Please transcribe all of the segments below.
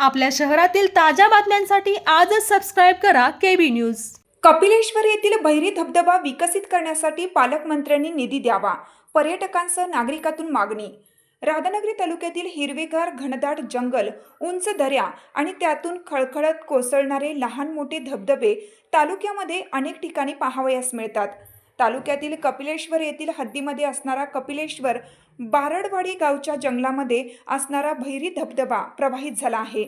आपल्या शहरातील ताज्या बातम्यांसाठी आजच सबस्क्राईब करा केबी न्यूज कपिलेश्वर येथील बहिरी धबधबा विकसित करण्यासाठी पालकमंत्र्यांनी निधी द्यावा पर्यटकांसह नागरिकातून मागणी. राधानगरी तालुक्यातील हिरवेगार घनदाट जंगल उंच दऱ्या आणि त्यातून खळखळत कोसळणारे लहान मोठे धबधबे तालुक्यामध्ये अनेक ठिकाणी पाहावयास मिळतात. तालुक्यातील कपिलेश्वर येथील हद्दीमध्ये असणारा कपिलेश्वर बारडवाडी गावच्या जंगलामध्ये असणारा भैरी धबधबा प्रवाहित झाला आहे.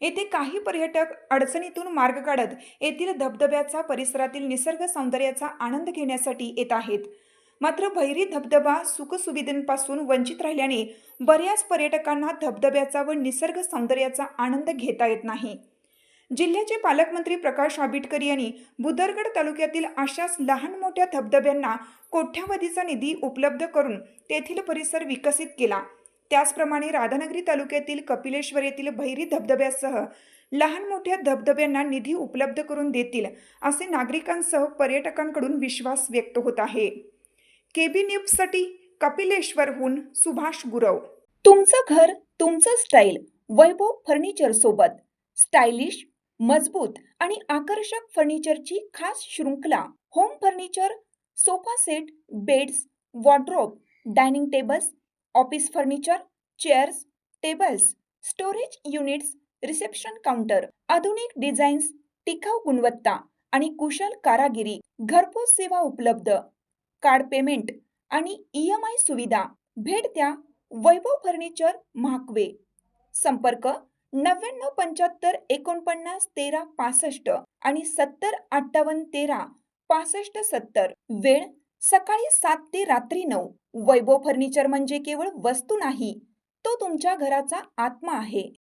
येथे काही पर्यटक अडचणीतून मार्ग काढत येथील धबधब्याचा परिसरातील निसर्ग सौंदर्याचा आनंद घेण्यासाठी येत आहेत. मात्र भैरी धबधबा सुखसुविधांपासून वंचित राहिल्याने बऱ्याच पर्यटकांना धबधब्याचा व निसर्ग सौंदर्याचा आनंद घेता येत नाही. जिल्ह्याचे पालकमंत्री प्रकाश आंबेडकर यांनी बुदरगड तालुक्यातील अशाच लहान मोठ्या धबधब्यांना कोट्यावधीचा निधी उपलब्ध करून तेथील परिसर विकसित केला. त्याचप्रमाणे राधानगरी तालुक्यातील कपिलेश्वर येथील भैरी धबधब्यासह लहान मोठ्या धबधब्यांना निधी उपलब्ध करून देतील असे नागरिकांसह पर्यटकांकडून विश्वास व्यक्त होत आहे. केबी न्यूजसाठी कपिलेश्वरहून सुभाष गुरव. तुमचं घर तुमचं स्टाईल वैभव फर्निचर सोबत स्टायलिश मजबूत आणि आकर्षक फर्निचरची खास शृंखला. Home furniture sofa set beds wardrobe dining tables office furniture chairs tables storage units reception counter आधुनिक डिझाईन्स टिकाऊ गुणवत्ता आणि कुशल कारागिरी घरपोच सेवा उपलब्ध. कार्ड पेमेंट आणि ई एम आय सुविधा. भेट द्या वैभव फर्निचर महाकवे. संपर्क नव्याण्णव पंच्याहत्तर एकोणपन्नास तेरा पासष्ट आणि सत्तर अठ्ठावन्न तेरा पासष्ट सत्तर वेळ सकाळी सात ते रात्री नऊ. वैभव फर्निचर म्हणजे केवळ वस्तू नाही तो तुमच्या घराचा आत्मा आहे.